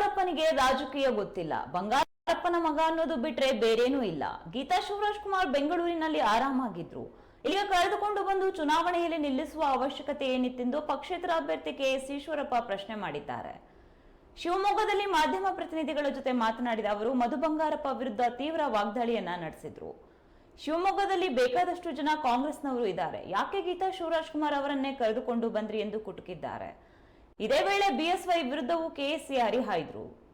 ಬಂಗಾರಪ್ಪನಿಗೆ ರಾಜಕೀಯ ಗೊತ್ತಿಲ್ಲ. ಬಂಗಾರಪ್ಪನ ಮಗ ಅನ್ನೋದು ಬಿಟ್ರೆ ಬೇರೇನೂ ಇಲ್ಲ. ಗೀತಾ ಶಿವರಾಜ್ ಕುಮಾರ್ ಬೆಂಗಳೂರಿನಲ್ಲಿ ಆರಾಮಾಗಿದ್ರು. ಈಗ ಕರೆದುಕೊಂಡು ಬಂದು ಚುನಾವಣೆಯಲ್ಲಿ ನಿಲ್ಲಿಸುವ ಅವಶ್ಯಕತೆ ಏನಿತ್ತೆಂದು ಪಕ್ಷೇತರ ಅಭ್ಯರ್ಥಿ ಕೆ ಎಸ್ ಈಶ್ವರಪ್ಪ ಪ್ರಶ್ನೆ ಮಾಡಿದ್ದಾರೆ. ಶಿವಮೊಗ್ಗದಲ್ಲಿ ಮಾಧ್ಯಮ ಪ್ರತಿನಿಧಿಗಳ ಜೊತೆ ಮಾತನಾಡಿದ ಅವರು, ಮಧು ಬಂಗಾರಪ್ಪ ವಿರುದ್ಧ ತೀವ್ರ ವಾಗ್ದಾಳಿಯನ್ನ ನಡೆಸಿದ್ರು. ಶಿವಮೊಗ್ಗದಲ್ಲಿ ಬೇಕಾದಷ್ಟು ಜನ ಕಾಂಗ್ರೆಸ್ನವರು ಇದ್ದಾರೆ. ಯಾಕೆ ಗೀತಾ ಶಿವರಾಜ್ ಕುಮಾರ್ ಅವರನ್ನೇ ಕರೆದುಕೊಂಡು ಬಂದ್ರಿ ಎಂದು ಕುಟುಕಿದ್ದಾರೆ. ಇದೇ ವೇಳೆ ಬಿಎಸ್ವೈ ವಿರುದ್ಧವೂ ಕೆಎಸ್ಸಿ ಹರಿಹಾಯ್ದ್ರು.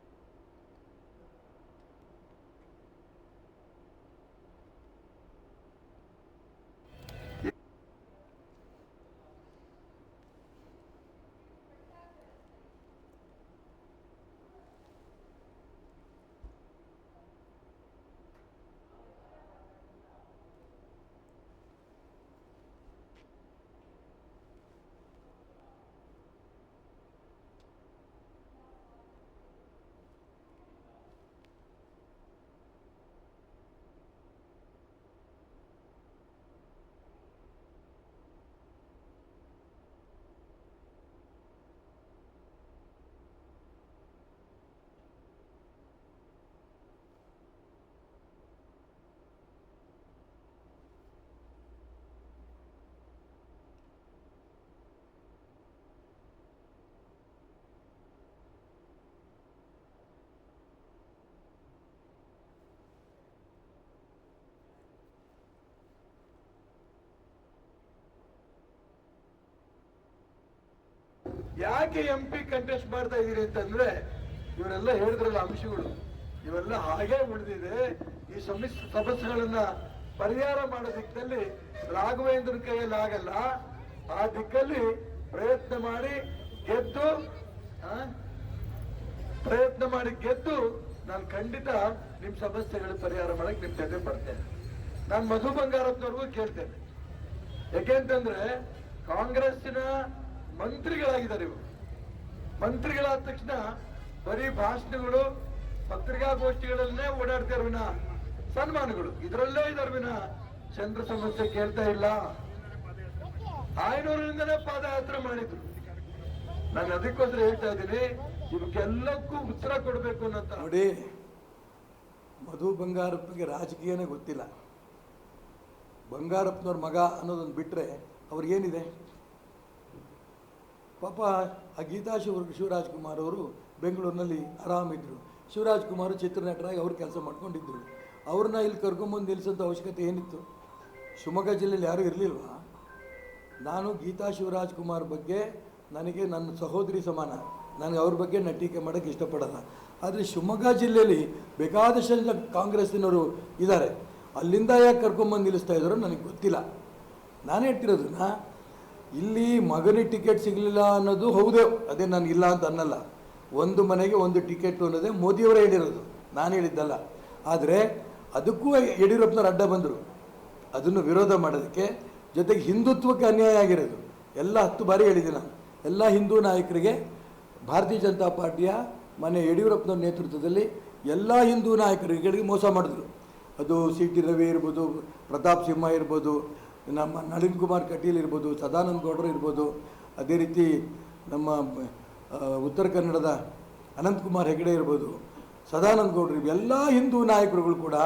ಯಾಕೆ ಎಂ ಪಿ ಕಂಟೆಸ್ಟ್ ಮಾಡ್ತಾ ಇದೀರಿ ಅಂತಂದ್ರೆ ಇವರೆಲ್ಲ ಹೇಳಿದ್ರಲ್ಲ ಅಂಶಗಳು. ಇವೆಲ್ಲ ಹಾಗೆ ಉಳಿದಿದೆ. ಈ ಸಮಿಶ್ರ ಸಮಸ್ಯೆಗಳನ್ನ ಪರಿಹಾರ ಮಾಡೋ ದಿಕ್ಕಲ್ಲಿ ರಾಘವೇಂದ್ರ ಕೈಯಲ್ಲಿ ಆಗಲ್ಲ. ಆ ದಿಕ್ಕಲ್ಲಿ ಪ್ರಯತ್ನ ಮಾಡಿ ಗೆದ್ದು ಪ್ರಯತ್ನ ಮಾಡಿ ಗೆದ್ದು ನಾನು ಖಂಡಿತ ನಿಮ್ ಸಮಸ್ಯೆಗಳ ಪರಿಹಾರ ಮಾಡಕ್ ನಿಮ್ ಜೊತೆ ಬರ್ತೇನೆ. ನಾನು ಮಧು ಬಂಗಾರಪ್ಪನವ್ರಿಗೂ ಕೇಳ್ತೇನೆ. ಯಾಕೆಂತಂದ್ರೆ ಕಾಂಗ್ರೆಸ್ಸಿನ ಮಂತ್ರಿಗಳಾಗಿದ್ದಾರೆ ಇವರು. ಮಂತ್ರಿಗಳಾದ ತಕ್ಷಣ ಬರೀ ಭಾಷಣಗಳು, ಪತ್ರಿಕಾಗೋಷ್ಠಿಗಳಲ್ಲೇ ಓಡಾಡ್ತಾ ವಿನ ಸನ್ಮಾನಗಳು. ಇದರಲ್ಲೇ ಇದ್ದಾರೆ ವಿನ ಚಂದ್ರ ಸಮಸ್ಯೆ ಕೇಳ್ತಾ ಇಲ್ಲ. ಆಯ್ನೂರಿಂದನೇ ಪಾದಯಾತ್ರೆ ಮಾಡಿದ್ರು. ನಾನು ಅದಕ್ಕೋಸ್ಕರ ಹೇಳ್ತಾ ಇದ್ದೀನಿ ಇವಕ್ಕೆಲ್ಲಕ್ಕೂ ಉತ್ತರ ಕೊಡಬೇಕು ಅನ್ನಂತ ನೋಡಿ, ಮಧು ಬಂಗಾರಪ್ಪಗೆ ರಾಜಕೀಯನೇ ಗೊತ್ತಿಲ್ಲ. ಬಂಗಾರಪ್ಪನವ್ರ ಮಗ ಅನ್ನೋದನ್ನು ಬಿಟ್ಟರೆ ಅವ್ರಿಗೇನಿದೆ? ಪಾಪ ಆ ಗೀತಾ ಶಿವ ಶಿವರಾಜ್ ಕುಮಾರ್ ಅವರು ಬೆಂಗಳೂರಿನಲ್ಲಿ ಆರಾಮಿದ್ದರು ಶಿವರಾಜ್ ಕುಮಾರ್ ಚಿತ್ರನಟರಾಗಿ ಅವ್ರು ಕೆಲಸ ಮಾಡ್ಕೊಂಡಿದ್ದರು ಅವ್ರನ್ನ ಇಲ್ಲಿ ಕರ್ಕೊಂಬಂದು ನಿಲ್ಲಿಸೋಂಥ ಅವಶ್ಯಕತೆ ಏನಿತ್ತು? ಶಿವಮೊಗ್ಗ ಜಿಲ್ಲೆಯಲ್ಲಿ ಯಾರೂ ಇರಲಿಲ್ವ? ನಾನು ಗೀತಾ ಶಿವರಾಜ್ ಕುಮಾರ್ ಬಗ್ಗೆ ನನಗೆ ನನ್ನ ಸಹೋದರಿ ಸಮಾನ. ನನಗೆ ಅವ್ರ ಬಗ್ಗೆ ನಟಿಕೆ ಟೀಕೆ ಮಾಡೋಕ್ಕೆ ಇಷ್ಟಪಡಲ್ಲ. ಆದರೆ ಶಿವಮೊಗ್ಗ ಜಿಲ್ಲೆಯಲ್ಲಿ ಬೇಕಾದಷ್ಟು ಜನ ಕಾಂಗ್ರೆಸ್ಸಿನವರು ಇದ್ದಾರೆ. ಅಲ್ಲಿಂದ ಯಾಕೆ ಕರ್ಕೊಂಬಂದು ನಿಲ್ಲಿಸ್ತಾ ಇದ್ದಾರೋ ನನಗೆ ಗೊತ್ತಿಲ್ಲ. ನಾನು ಹೇಳ್ತಿರೋದನ್ನ ಇಲ್ಲಿ ಮಗನಿಗೆ ಟಿಕೆಟ್ ಸಿಗಲಿಲ್ಲ ಅನ್ನೋದು ಹೌದೇ. ಅದೇ ನಾನು ಇಲ್ಲ ಅಂತ ಅನ್ನಲ್ಲ. ಒಂದು ಮನೆಗೆ ಒಂದು ಟಿಕೆಟ್ ಅನ್ನೋದೇ ಮೋದಿಯವರೇ ಹೇಳಿರೋದು. ನಾನು ಹೇಳಿದ್ದಲ್ಲ. ಆದರೆ ಅದಕ್ಕೂ ಯಡಿಯೂರಪ್ಪನವ್ರು ಅಡ್ಡ ಬಂದರು. ಅದನ್ನು ವಿರೋಧ ಮಾಡೋದಕ್ಕೆ. ಜೊತೆಗೆ ಹಿಂದುತ್ವಕ್ಕೆ ಅನ್ಯಾಯ ಆಗಿರೋದು. ಎಲ್ಲ ಹತ್ತು ಬಾರಿ ಹೇಳಿದ್ದೀನಿ ನಾನು. ಎಲ್ಲ ಹಿಂದೂ ನಾಯಕರಿಗೆ ಭಾರತೀಯ ಜನತಾ ಪಾರ್ಟಿಯ ಮನೆ ಯಡಿಯೂರಪ್ಪನವ್ರ ನೇತೃತ್ವದಲ್ಲಿ ಎಲ್ಲ ಹಿಂದೂ ನಾಯಕರುಗಳಿಗೆ ಮೋಸ ಮಾಡಿದ್ರು. ಅದು ಸಿ ಟಿ ರವಿ ಇರ್ಬೋದು, ಪ್ರತಾಪ್ ಸಿಂಹ ಇರ್ಬೋದು ನಮ್ಮ ನಳಿನ್ ಕುಮಾರ್ ಕಟೀಲ್ ಇರ್ಬೋದು, ಸದಾನಂದ ಗೌಡರು ಇರ್ಬೋದು, ಅದೇ ರೀತಿ ನಮ್ಮ ಉತ್ತರ ಕನ್ನಡದ ಅನಂತಕುಮಾರ್ ಹೆಗಡೆ ಇರ್ಬೋದು, ಸದಾನಂದ ಗೌಡರು ಎಲ್ಲ ಹಿಂದೂ ನಾಯಕರುಗಳು ಕೂಡ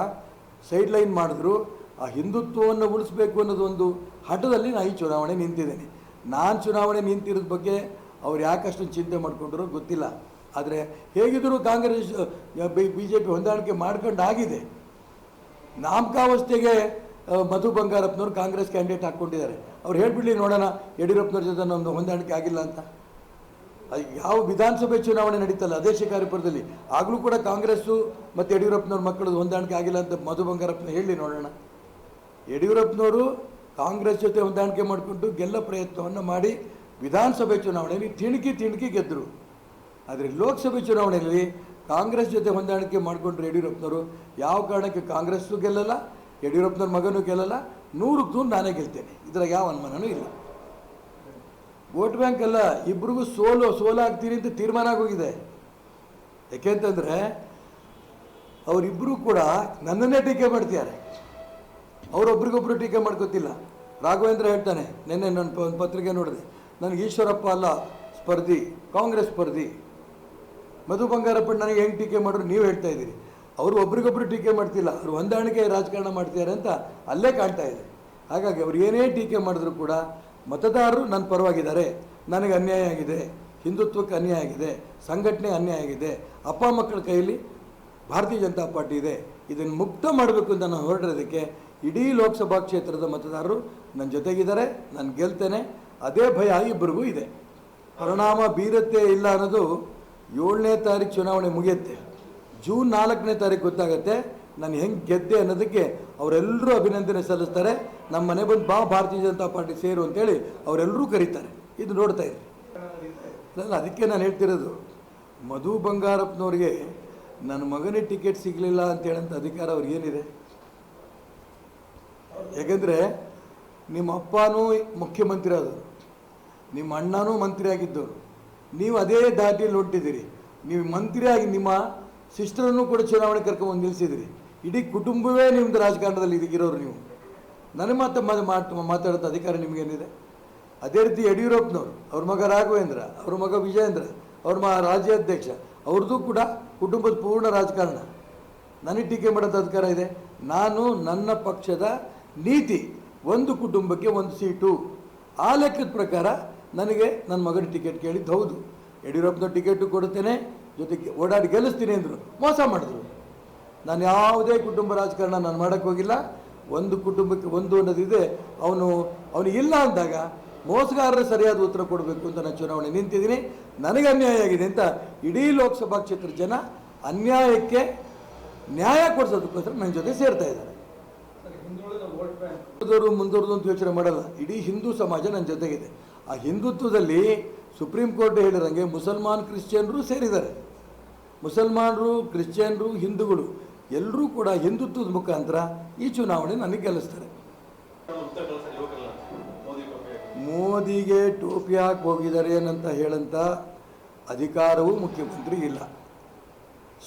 ಸೈಡ್ ಲೈನ್ ಮಾಡಿದ್ರು. ಆ ಹಿಂದುತ್ವವನ್ನು ಉಳಿಸ್ಬೇಕು ಅನ್ನೋದು ಒಂದು ಹಠದಲ್ಲಿ ನಾನು ಈ ಚುನಾವಣೆ ನಿಂತಿದ್ದೇನೆ. ನಾನು ಚುನಾವಣೆ ನಿಂತಿರೋದ ಬಗ್ಗೆ ಅವ್ರು ಯಾಕಷ್ಟು ಚಿಂತೆ ಮಾಡಿಕೊಂಡ್ರು ಗೊತ್ತಿಲ್ಲ. ಆದರೆ ಹೇಗಿದ್ದರೂ ಕಾಂಗ್ರೆಸ್ ಬಿ ಜೆ ಪಿ ಹೊಂದಾಣಿಕೆ ಮಾಡ್ಕೊಂಡು ಆಗಿದೆ ನಾಮಕಾವಸ್ಥೆಗೆ ಮಧು ಬಂಗಾರಪ್ಪನವ್ರು ಕಾಂಗ್ರೆಸ್ ಕ್ಯಾಂಡಿಡೇಟ್ ಹಾಕ್ಕೊಂಡಿದ್ದಾರೆ. ಅವ್ರು ಹೇಳ್ಬಿಡ್ಲಿ ನೋಡೋಣ, ಯಡಿಯೂರಪ್ಪನವ್ರ ಜೊತೆ ನಮ್ಮದು ಹೊಂದಾಣಿಕೆ ಆಗಿಲ್ಲ ಅಂತ. ಯಾವ ವಿಧಾನಸಭೆ ಚುನಾವಣೆ ನಡೀತಲ್ಲ, ಅದೇ ಶಿಕಾರಿಪುರದಲ್ಲಿ. ಆಗಲೂ ಕೂಡ ಕಾಂಗ್ರೆಸ್ಸು ಮತ್ತು ಯಡಿಯೂರಪ್ಪನವ್ರ ಮಕ್ಕಳದ್ದು ಹೊಂದಾಣಿಕೆ ಆಗಿಲ್ಲ ಅಂತ ಮಧು ಬಂಗಾರಪ್ಪನ ಹೇಳಿ ನೋಡೋಣ. ಯಡಿಯೂರಪ್ಪನವರು ಕಾಂಗ್ರೆಸ್ ಜೊತೆ ಹೊಂದಾಣಿಕೆ ಮಾಡಿಕೊಂಡು ಗೆಲ್ಲ ಪ್ರಯತ್ನವನ್ನು ಮಾಡಿ ವಿಧಾನಸಭೆ ಚುನಾವಣೆಯಲ್ಲಿ ತಿಣುಕಿ ತಿಣುಕಿ ಗೆದ್ದರು ಆದರೆ ಲೋಕಸಭೆ ಚುನಾವಣೆಯಲ್ಲಿ ಕಾಂಗ್ರೆಸ್ ಜೊತೆ ಹೊಂದಾಣಿಕೆ ಮಾಡಿಕೊಂಡ್ರು ಯಡಿಯೂರಪ್ಪನವರು, ಯಾವ ಕಾರಣಕ್ಕೆ ಕಾಂಗ್ರೆಸ್ಸು ಗೆಲ್ಲಲ್ಲ ಯಡಿಯೂರಪ್ಪನವ್ರ ಮಗನೂ ಗೆಲ್ಲಲ್ಲ ನೂರಕ್ಕೆ ನೂರು ನಾನೇ ಗೆಲ್ತೇನೆ. ಇದ್ರಾಗ ಯಾವ ಅನುಮಾನನೂ ಇಲ್ಲ. ವೋಟ್ ಬ್ಯಾಂಕ್ ಅಲ್ಲ, ಇಬ್ರಿಗೂ ಸೋಲು ಸೋಲಾಗ್ತೀರಿ ಅಂತ ತೀರ್ಮಾನ ಆಗೋಗಿದೆ. ಯಾಕೆಂತಂದರೆ ಅವರಿಬ್ಬರು ಕೂಡ ನನ್ನನ್ನೇ ಟೀಕೆ ಮಾಡ್ತಿದ್ದಾರೆ. ಅವರೊಬ್ರಿಗೊಬ್ರು ಟೀಕೆ ಮಾಡ್ಕೋತಿಲ್ಲ. ರಾಘವೇಂದ್ರ ಹೇಳ್ತಾನೆ, ನಿನ್ನೆ ನನ್ನ ಒಂದು ಪತ್ರಿಕೆ ನೋಡಿದೆ. ನನಗೆ ಈಶ್ವರಪ್ಪ ಅಲ್ಲ ಸ್ಪರ್ಧಿ, ಕಾಂಗ್ರೆಸ್ ಸ್ಪರ್ಧಿ. ಮಧು ಬಂಗಾರಪ್ಪ ನನಗೆ ಹೆಂಗೆ ಟೀಕೆ ಮಾಡಿದ್ರು ನೀವು ಹೇಳ್ತಾ ಇದ್ದೀರಿ. ಅವರು ಒಬ್ರಿಗೊಬ್ರು ಟೀಕೆ ಮಾಡ್ತಿಲ್ಲ. ಅವರು ಹೊಂದಾಣಿಕೆ ರಾಜಕಾರಣ ಮಾಡ್ತಿದ್ದಾರೆ ಅಂತ ಅಲ್ಲೇ ಕಾಣ್ತಾ ಇದೆ. ಹಾಗಾಗಿ ಅವರು ಏನೇ ಟೀಕೆ ಮಾಡಿದ್ರು ಕೂಡ ಮತದಾರರು ನನ್ನ ಪರವಾಗಿದ್ದಾರೆ, ನನಗೆ ಅನ್ಯಾಯ ಆಗಿದೆ, ಹಿಂದುತ್ವಕ್ಕೆ ಅನ್ಯಾಯ ಆಗಿದೆ, ಸಂಘಟನೆ ಅನ್ಯಾಯ ಆಗಿದೆ, ಅಪ್ಪ ಮಕ್ಕಳ ಕೈಯಲ್ಲಿ ಭಾರತೀಯ ಜನತಾ ಪಾರ್ಟಿ ಇದೆ, ಇದನ್ನು ಮುಕ್ತ ಮಾಡಬೇಕು ಅಂತ ನಾನು ಹೊರಟಿರೋದಕ್ಕೆ ಇಡೀ ಲೋಕಸಭಾ ಕ್ಷೇತ್ರದ ಮತದಾರರು ನನ್ನ ಜೊತೆಗಿದ್ದಾರೆ, ನಾನು ಗೆಲ್ತೇನೆ, ಅದೇ ಭಯ ಇಬ್ಬರಿಗೂ ಇದೆ. ಪರಿಣಾಮ ಬೀರುತ್ತೆ ಇಲ್ಲ ಅನ್ನೋದು ಏಳನೇ ತಾರೀಕು ಚುನಾವಣೆ ಮುಗಿಯುತ್ತೆ. ಜೂನ್ ನಾಲ್ಕನೇ ತಾರೀಕು ಗೊತ್ತಾಗುತ್ತೆ. ನಾನು ಹೆಂಗೆ ಗೆದ್ದೆ ಅನ್ನೋದಕ್ಕೆ ಅವರೆಲ್ಲರೂ ಅಭಿನಂದನೆ ಸಲ್ಲಿಸ್ತಾರೆ. ನಮ್ಮ ಮನೆ ಬಂದು ಬಾ, ಭಾರತೀಯ ಜನತಾ ಪಾರ್ಟಿ ಸೇರು ಅಂತೇಳಿ ಅವರೆಲ್ಲರೂ ಕರೀತಾರೆ. ಇದು ನೋಡ್ತಾ ಇರಿ. ಅಲ್ಲ, ಅದಕ್ಕೆ ನಾನು ಹೇಳ್ತಿರೋದು, ಮಧು ಬಂಗಾರಪ್ಪನವ್ರಿಗೆ ನನ್ನ ಮಗನೇ ಟಿಕೆಟ್ ಸಿಗಲಿಲ್ಲ ಅಂತ ಹೇಳಂತ ಅಧಿಕಾರ ಅವ್ರಿಗೆ ಏನಿದೆ? ಯಾಕೆಂದರೆ ನಿಮ್ಮ ಅಪ್ಪನೂ ಮುಖ್ಯಮಂತ್ರಿ ಆದವರು, ನಿಮ್ಮ ಅಣ್ಣನೂ ಮಂತ್ರಿ ಆಗಿದ್ದವರು ನೀವು ಅದೇ ದಾಟಿಯಲ್ಲಿ ಹೊಂಟಿದ್ದೀರಿ. ನೀವು ಮಂತ್ರಿಯಾಗಿ ನಿಮ್ಮ ಸಿಸ್ಟರನ್ನು ಕೂಡ ಚುನಾವಣೆ ಕರ್ಕೊಂಡು ನಿಲ್ಲಿಸಿದಿರಿ. ಇಡೀ ಕುಟುಂಬವೇ ನಿಮ್ಮದು ರಾಜಕಾರಣದಲ್ಲಿ ಇದಕ್ಕಿರೋರು ನೀವು. ನನ್ನ ಮಾತು ಮಾತು ಮಾತಾಡೋದು ಅಧಿಕಾರ ನಿಮಗೇನಿದೆ ಅದೇ ರೀತಿ ಯಡಿಯೂರಪ್ಪನವರು, ಅವ್ರ ಮಗ ರಾಘವೇಂದ್ರ, ಅವ್ರ ಮಗ ವಿಜಯೇಂದ್ರ, ಅವ್ರ ಮ ರಾಜ್ಯಾಧ್ಯಕ್ಷ, ಅವ್ರದ್ದು ಕೂಡ ಕುಟುಂಬದ ಪೂರ್ಣ ರಾಜಕಾರಣ. ನನಗೆ ಟೀಕೆ ಮಾಡೋದು ಅಧಿಕಾರ ಇದೆ. ನಾನು ನನ್ನ ಪಕ್ಷದ ನೀತಿ ಒಂದು ಕುಟುಂಬಕ್ಕೆ ಒಂದು ಸೀಟು. ಆ ಲೆಕ್ಕದ ಪ್ರಕಾರ ನನಗೆ ನನ್ನ ಮಗನ ಟಿಕೆಟ್ ಕೇಳಿದ್ದು ಹೌದು. ಯಡಿಯೂರಪ್ಪನ ಟಿಕೆಟು ಕೊಡುತ್ತೇನೆ. ಜೊತೆಗೆ ಓಡಾಡಿ ಗೆಲ್ಲಿಸ್ತೀನಿ ಅಂದರು ಮೋಸ ಮಾಡಿದ್ರು. ನಾನು ಯಾವುದೇ ಕುಟುಂಬ ರಾಜಕಾರಣ ನಾನು ಮಾಡೋಕ್ಕೆ ಹೋಗಿಲ್ಲ. ಒಂದು ಕುಟುಂಬಕ್ಕೆ ಒಂದು ಅನ್ನೋದಿದೆ ಅವನು ಅವನು ಇಲ್ಲ ಅಂದಾಗ ಮೋಸಗಾರರು ಸರಿಯಾದ ಉತ್ತರ ಕೊಡಬೇಕು ಅಂತ ನಾನು ಚುನಾವಣೆ ನಿಂತಿದ್ದೀನಿ. ನನಗೆ ಅನ್ಯಾಯ ಆಗಿದೆ ಅಂತ ಇಡೀ ಲೋಕಸಭಾ ಕ್ಷೇತ್ರದ ಜನ ಅನ್ಯಾಯಕ್ಕೆ ನ್ಯಾಯ ಕೊಡಿಸೋದಕ್ಕೋಸ್ಕರ ನನ್ನ ಜೊತೆ ಸೇರ್ತಾ ಇದ್ದಾರೆ. ಮುಂದುವರೆದು ಮುಂದುವರೆದು ಅಂತ ಯೋಚನೆ ಮಾಡಲ್ಲ. ಇಡೀ ಹಿಂದೂ ಸಮಾಜ ನನ್ನ ಜೊತೆಗಿದೆ. ಆ ಹಿಂದುತ್ವದಲ್ಲಿ ಸುಪ್ರೀಂ ಕೋರ್ಟ್ ಹೇಳಿದಂಗೆ ಮುಸಲ್ಮಾನ್ ಕ್ರಿಶ್ಚಿಯನ್ರು ಸೇರಿದ್ದಾರೆ. ಮುಸಲ್ಮಾನರು, ಕ್ರಿಶ್ಚಿಯನ್ರು, ಹಿಂದೂಗಳು ಎಲ್ಲರೂ ಕೂಡ ಹಿಂದುತ್ವದ ಮುಖಾಂತರ ಈ ಚುನಾವಣೆ ನನಗೆ ಗೆಲ್ಲಿಸ್ತಾರೆ. ಮೋದಿಗೆ ಟೋಪಿ ಹಾಕಿ ಹೋಗಿದ್ದಾರೆ ಏನಂತ ಹೇಳಂತ ಅಧಿಕಾರವೂ ಮುಖ್ಯಮಂತ್ರಿ ಇಲ್ಲ.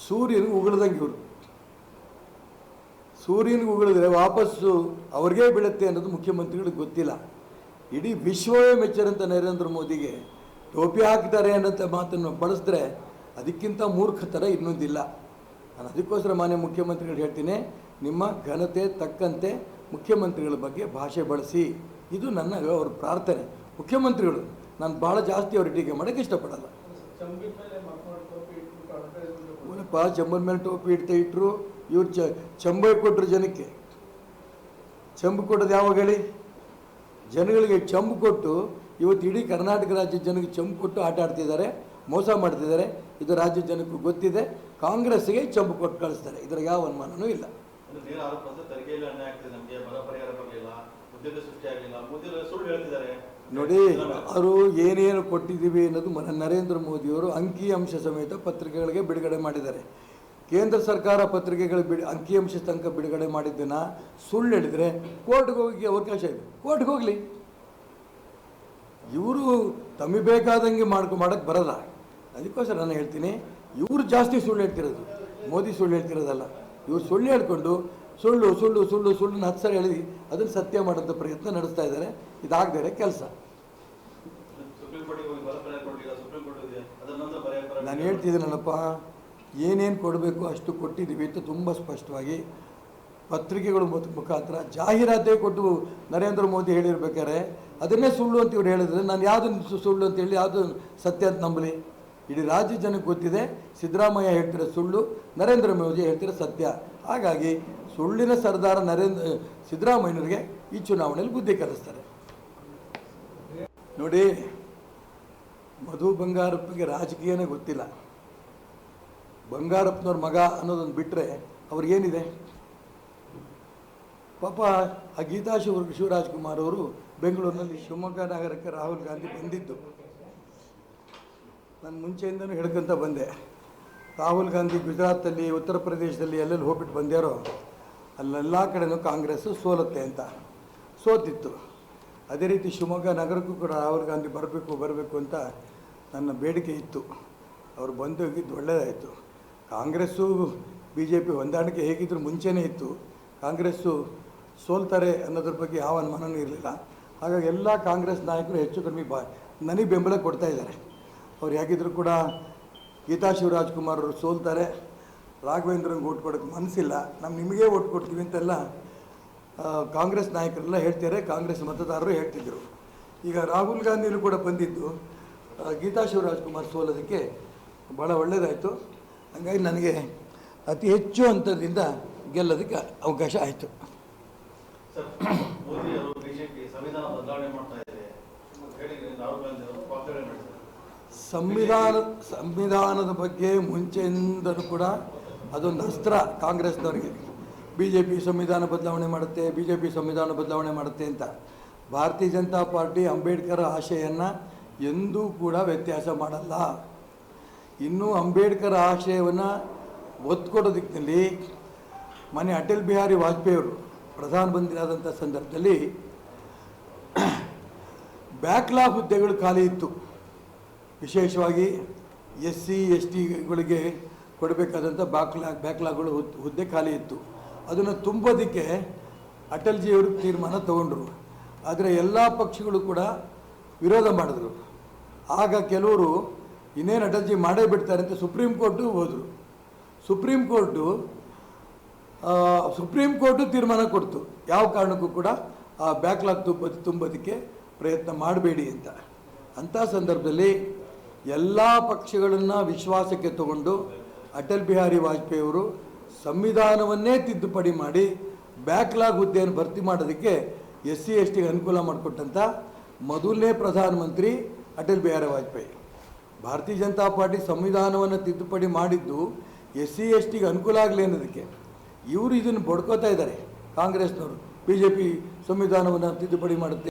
ಸೂರ್ಯನ ಉಗುಳ್ದಂಗೆ ಇವರು. ಸೂರ್ಯನಿಗೆ ಉಗುಳಿದ್ರೆ ವಾಪಸ್ಸು ಅವ್ರಿಗೆ ಬೀಳುತ್ತೆ ಅನ್ನೋದು ಮುಖ್ಯಮಂತ್ರಿಗಳಿಗೆ ಗೊತ್ತಿಲ್ಲ. ಇಡೀ ವಿಶ್ವವೇ ಮೆಚ್ಚರಂತ ನರೇಂದ್ರ ಮೋದಿಗೆ ಟೋಪಿ ಹಾಕ್ತಾರೆ ಅನ್ನೋಂಥ ಮಾತನ್ನು ಬಳಸಿದ್ರೆ ಅದಕ್ಕಿಂತ ಮೂರ್ಖತರ ಇನ್ನೊಂದಿಲ್ಲ. ನಾನು ಅದಕ್ಕೋಸ್ಕರ ಮಾನ್ಯ ಮುಖ್ಯಮಂತ್ರಿಗಳು ಹೇಳ್ತೀನಿ, ನಿಮ್ಮ ಘನತೆ ತಕ್ಕಂತೆ ಮುಖ್ಯಮಂತ್ರಿಗಳ ಬಗ್ಗೆ ಭಾಷೆ ಬಳಸಿ. ಇದು ನನ್ನ ಅವ್ರ ಪ್ರಾರ್ಥನೆ. ಮುಖ್ಯಮಂತ್ರಿಗಳು, ನಾನು ಭಾಳ ಜಾಸ್ತಿ ಅವ್ರ ಟೀಕೆ ಮಾಡೋಕ್ಕೆ ಇಷ್ಟಪಡಲ್ಲ. ಏನಪ್ಪ ಚಂಬನ ಮೇಲೆ ಟೋಪಿ ಇಡ್ತಾ ಇಟ್ಟರು ಇವ್ರು ಚ, ಚಂಬ ಕೊಟ್ಟರು ಜನಕ್ಕೆ. ಚಂಬು ಕೊಟ್ಟದ್ದು ಯಾವಾಗ ಹೇಳಿ? ಜನಗಳಿಗೆ ಚಂಬು ಕೊಟ್ಟು, ಇವತ್ತು ಇಡೀ ಕರ್ನಾಟಕ ರಾಜ್ಯದ ಜನಕ್ಕೆ ಚಂಬು ಕೊಟ್ಟು ಆಟ ಆಡ್ತಿದ್ದಾರೆ. ಮೋಸ ಮಾಡ್ತಿದ್ದಾರೆ. ಇದು ರಾಜ್ಯ ಜನಕ್ಕೂ ಗೊತ್ತಿದೆ. ಕಾಂಗ್ರೆಸ್ಗೆ ಚಂಬು ಕೊಟ್ಟು ಕಳಿಸ್ತಾರೆ. ಇದರ ಯಾವ ಅನುಮಾನನೂ ಇಲ್ಲ. ನೋಡಿ ಅವರು ಏನೇನು ಕೊಟ್ಟಿದ್ದೀವಿ ಅನ್ನೋದು ನರೇಂದ್ರ ಮೋದಿಯವರು ಅಂಕಿ ಅಂಶ ಸಮೇತ ಪತ್ರಿಕೆಗಳಿಗೆ ಬಿಡುಗಡೆ ಮಾಡಿದ್ದಾರೆ. ಕೇಂದ್ರ ಸರ್ಕಾರ ಪತ್ರಿಕೆಗಳು ಬಿಡಿ ಅಂಕಿಅಂಶ ತನಕ ಬಿಡುಗಡೆ ಮಾಡಿದ್ದನ್ನ ಸುಳ್ಳು ಹೇಳಿದರೆ ಕೋರ್ಟ್ಗೆ ಹೋಗಿ ಅವಕಾಶ ಇದೆ. ಕೋರ್ಟ್ಗೆ ಹೋಗಲಿ. ಇವರು ತಮಗೆ ಬೇಕಾದಂಗೆ ಮಾಡ್ಕೊ ಮಾಡೋಕ್ಕೆ ಬರಲ್ಲ. ಅದಕ್ಕೋಸ್ಕರ ನಾನು ಹೇಳ್ತೀನಿ, ಇವರು ಜಾಸ್ತಿ ಸುಳ್ಳು ಹೇಳ್ತಿರೋದು. ಮೋದಿ ಸುಳ್ಳು ಹೇಳ್ತಿರೋದಲ್ಲ. ಇವರು ಸುಳ್ಳು ಹೇಳ್ಕೊಂಡು ಸುಳ್ಳು ಸುಳ್ಳು ಸುಳ್ಳು ಸುಳ್ಳು ಹತ್ತು ಸರಿ ಹೇಳಿ ಅದನ್ನು ಸತ್ಯ ಮಾಡೋಂಥ ಪ್ರಯತ್ನ ನಡೆಸ್ತಾ ಇದ್ದಾರೆ. ಇದಾಗದೇ ಕೆಲಸ. ನಾನು ಹೇಳ್ತಿದ್ದೀನಲ್ಲಪ್ಪ, ಏನೇನು ಕೊಡಬೇಕು ಅಷ್ಟು ಕೊಟ್ಟಿದ್ದೀವಿ ಅಂತ ತುಂಬ ಸ್ಪಷ್ಟವಾಗಿ ಪತ್ರಿಕೆಗಳು ಮುಖ- ಮುಖಾಂತರ ಜಾಹೀರಾತೇ ಕೊಟ್ಟು ನರೇಂದ್ರ ಮೋದಿ ಹೇಳಿರ್ಬೇಕಾದ್ರೆ, ಅದನ್ನೇ ಸುಳ್ಳು ಅಂತ ಇವ್ರು ಹೇಳಿದ್ರೆ ನಾನು ಯಾವುದು ಸುಳ್ಳು ಅಂತ ಹೇಳಿ ಯಾವುದು ಸತ್ಯ ಅಂತ ನಂಬಲಿ? ಇಡೀ ರಾಜ್ಯ ಜನಕ್ಕೆ ಗೊತ್ತಿದೆ, ಸಿದ್ದರಾಮಯ್ಯ ಹೇಳ್ತಿರೋ ಸುಳ್ಳು, ನರೇಂದ್ರ ಮೋದಿ ಹೇಳ್ತಿರೋ ಸತ್ಯ. ಹಾಗಾಗಿ ಸುಳ್ಳಿನ ಸರ್ದಾರ ನರೇಂದ್ರ ಸಿದ್ದರಾಮಯ್ಯನವರಿಗೆ ಈ ಚುನಾವಣೆಯಲ್ಲಿ ಬುದ್ಧಿ ಕಲಿಸ್ತಾರೆ. ನೋಡಿ, ಮಧು ಬಂಗಾರಪ್ಪಗೆ ರಾಜಕೀಯನೇ ಗೊತ್ತಿಲ್ಲ. ಬಂಗಾರಪ್ಪನವ್ರ ಮಗ ಅನ್ನೋದನ್ನು ಬಿಟ್ಟರೆ ಅವ್ರಿಗೇನಿದೆ? ಪಾಪ ಆ ಗೀತಾ ಶಿವ ಶಿವರಾಜ್ಕುಮಾರ್ ಅವರು ಬೆಂಗಳೂರಿನಲ್ಲಿ ಶಿವಮೊಗ್ಗ ನಗರಕ್ಕೆ ರಾಹುಲ್ ಗಾಂಧಿ ಬಂದಿದ್ದು. ನಾನು ಮುಂಚೆಯಿಂದನೂ ಹೇಳ್ಕೊಂತ ಬಂದೆ. ರಾಹುಲ್ ಗಾಂಧಿ ಗುಜರಾತಲ್ಲಿ ಉತ್ತರ ಪ್ರದೇಶದಲ್ಲಿ ಎಲ್ಲೆಲ್ಲಿ ಹೋಗ್ಬಿಟ್ಟು ಬಂದ್ಯಾರೋ ಅಲ್ಲೆಲ್ಲ ಕಡೆನೂ ಕಾಂಗ್ರೆಸ್ಸು ಸೋಲುತ್ತೆ ಅಂತ. ಸೋತಿತ್ತು. ಅದೇ ರೀತಿ ಶಿವಮೊಗ್ಗ ನಗರಕ್ಕೂ ಕೂಡ ರಾಹುಲ್ ಗಾಂಧಿ ಬರಬೇಕು ಬರಬೇಕು ಅಂತ ನನ್ನ ಬೇಡಿಕೆ ಇತ್ತು. ಅವರು ಬಂದು ಹೋಗಿದ್ದು ಒಳ್ಳೆಯದಾಯಿತು ಕಾಂಗ್ರೆಸ್ಸು ಬಿ ಜೆ ಪಿ ಹೊಂದಾಣಿಕೆ ಹೇಗಿದ್ರು ಮುಂಚೆನೇ ಇತ್ತು. ಕಾಂಗ್ರೆಸ್ಸು ಸೋಲ್ತಾರೆ ಅನ್ನೋದ್ರ ಬಗ್ಗೆ ಯಾವ ಅನುಮಾನವೂ ಇರಲಿಲ್ಲ. ಹಾಗಾಗಿ ಎಲ್ಲ ಕಾಂಗ್ರೆಸ್ ನಾಯಕರು ಹೆಚ್ಚು ಕಡಿಮೆ ಬಾ ನನಗೆ ಬೆಂಬಲ ಕೊಡ್ತಾ ಇದ್ದಾರೆ. ಅವ್ರು ಹೇಗಿದ್ರು ಕೂಡ ಗೀತಾ ಶಿವರಾಜ್ಕುಮಾರ್ ಅವರು ಸೋಲ್ತಾರೆ. ರಾಘವೇಂದ್ರಂಗೆ ಓಟ್ ಕೊಡೋಕ್ಕೆ ಮನಸ್ಸಿಲ್ಲ ನಮ್ಮ ನಿಮಗೆ ಓಟ್ ಕೊಡ್ತೀವಿ ಅಂತೆಲ್ಲ ಕಾಂಗ್ರೆಸ್ ನಾಯಕರೆಲ್ಲ ಹೇಳ್ತಾರೆ ಕಾಂಗ್ರೆಸ್ ಮತದಾರರು ಹೇಳ್ತಿದ್ದರು ಈಗ ರಾಹುಲ್ ಗಾಂಧಿಯಲ್ಲೂ ಕೂಡ ಬಂದಿದ್ದು ಗೀತಾ ಶಿವರಾಜ್ ಕುಮಾರ್ ಸೋಲೋದಕ್ಕೆ ಭಾಳ ಒಳ್ಳೆಯದಾಯಿತು ಹಾಗಾಗಿ ನನಗೆ ಅತಿ ಹೆಚ್ಚು ಅಂತದಿಂದ ಗೆಲ್ಲೋದಕ್ಕೆ ಅವಕಾಶ ಆಯಿತು. ಸಂವಿಧಾನ ಬದಲಾವಣೆ ಮಾಡ್ತಾ ಇದ್ದಾರೆ ಹೇಳಿ ರಾಹುಲ್ ಗಾಂಧಿ ಅವರು ವಾಗ್ದಾಳಿ ಮಾಡಿದ್ದಾರೆ ಸಂವಿಧಾನ, ಸಂವಿಧಾನದ ಬಗ್ಗೆ ಮುಂಚೆಯಿಂದಲೂ ಕೂಡ ಅದೊಂದು ಅಸ್ತ್ರ ಕಾಂಗ್ರೆಸ್ನವರಿಗೆ. ಬಿ ಜೆ ಪಿ ಸಂವಿಧಾನ ಬದಲಾವಣೆ ಮಾಡುತ್ತೆ ಬಿ ಜೆ ಪಿ ಸಂವಿಧಾನ ಬದಲಾವಣೆ ಮಾಡುತ್ತೆ ಅಂತ. ಭಾರತೀಯ ಜನತಾ ಪಾರ್ಟಿ ಅಂಬೇಡ್ಕರ್ ಆಶೆಯನ್ನು ಎಂದೂ ಕೂಡ ವ್ಯತ್ಯಾಸ ಮಾಡಲ್ಲ. ಇನ್ನೂ ಅಂಬೇಡ್ಕರ್ ಆಶಯವನ್ನು ಒತ್ತು ಕೊಡೋ ದಿಕ್ಕಿನಲ್ಲಿ ಮನೆ ಅಟಲ್ ಬಿಹಾರಿ ವಾಜಪೇಯಿ ಅವರು ಪ್ರಧಾನಮಂತ್ರಿ ಆದಂಥ ಸಂದರ್ಭದಲ್ಲಿ ಬ್ಯಾಕ್ಲಾಗ್ ಹುದ್ದೆಗಳು ಖಾಲಿ ಇತ್ತು. ವಿಶೇಷವಾಗಿ ಎಸ್ ಸಿ ಎಸ್ ಟಿಗಳಿಗೆ ಕೊಡಬೇಕಾದಂಥ ಬ್ಯಾಕ್ಲಾಗ್ ಬ್ಯಾಕ್ಲಾಗ್ಗಳು ಹುದ್- ಹುದ್ದೆ ಖಾಲಿ ಇತ್ತು. ಅದನ್ನು ತುಂಬೋದಕ್ಕೆ ಅಟಲ್ಜಿಯವರು ತೀರ್ಮಾನ ತಗೊಂಡ್ರು. ಆದರೆ ಎಲ್ಲ ಪಕ್ಷಗಳು ಕೂಡ ವಿರೋಧ ಮಾಡಿದ್ರು. ಆಗ ಕೆಲವರು ಇನ್ನೇನು ಅಟಲ್ಜಿ ಮಾಡೇ ಬಿಡ್ತಾರೆ ಅಂತ ಸುಪ್ರೀಂ ಕೋರ್ಟು ಹೋದರು. ಸುಪ್ರೀಂ ಕೋರ್ಟು ಸುಪ್ರೀಂ ಕೋರ್ಟು ತೀರ್ಮಾನ ಕೊಡ್ತು. ಯಾವ ಕಾರಣಕ್ಕೂ ಕೂಡ ಆ ಬ್ಯಾಕ್ಲಾಗ್ ತುಂಬ ತುಂಬೋದಕ್ಕೆ ಪ್ರಯತ್ನ ಮಾಡಬೇಡಿ ಅಂತ. ಅಂಥ ಸಂದರ್ಭದಲ್ಲಿ ಎಲ್ಲ ಪಕ್ಷಗಳನ್ನು ವಿಶ್ವಾಸಕ್ಕೆ ತಗೊಂಡು ಅಟಲ್ ಬಿಹಾರಿ ವಾಜಪೇಯಿ ಅವರು ಸಂವಿಧಾನವನ್ನೇ ತಿದ್ದುಪಡಿ ಮಾಡಿ ಬ್ಯಾಕ್ಲಾಗ್ ಹುದ್ದೆಯನ್ನು ಭರ್ತಿ ಮಾಡೋದಕ್ಕೆ ಎಸ್ ಸಿ ಎಸ್ ಟಿಗೆ ಅನುಕೂಲ ಮಾಡಿಕೊಟ್ಟಂಥ ಮೊದಲನೇ ಪ್ರಧಾನಮಂತ್ರಿ ಅಟಲ್ ಬಿಹಾರಿ ವಾಜಪೇಯಿ. ಭಾರತೀಯ ಜನತಾ ಪಾರ್ಟಿ ಸಂವಿಧಾನವನ್ನು ತಿದ್ದುಪಡಿ ಮಾಡಿದ್ದು ಎಸ್ ಸಿ ಎಸ್ ಟಿಗೆ ಅನುಕೂಲ ಆಗಲಿ ಅನ್ನೋದಕ್ಕೆ. ಇವರು ಇದನ್ನು ಬಡ್ಕೋತಾ ಇದ್ದಾರೆ ಕಾಂಗ್ರೆಸ್ನವರು. ಬಿ ಜೆ ಪಿ ಸಂವಿಧಾನವನ್ನು ತಿದ್ದುಪಡಿ ಮಾಡುತ್ತೆ.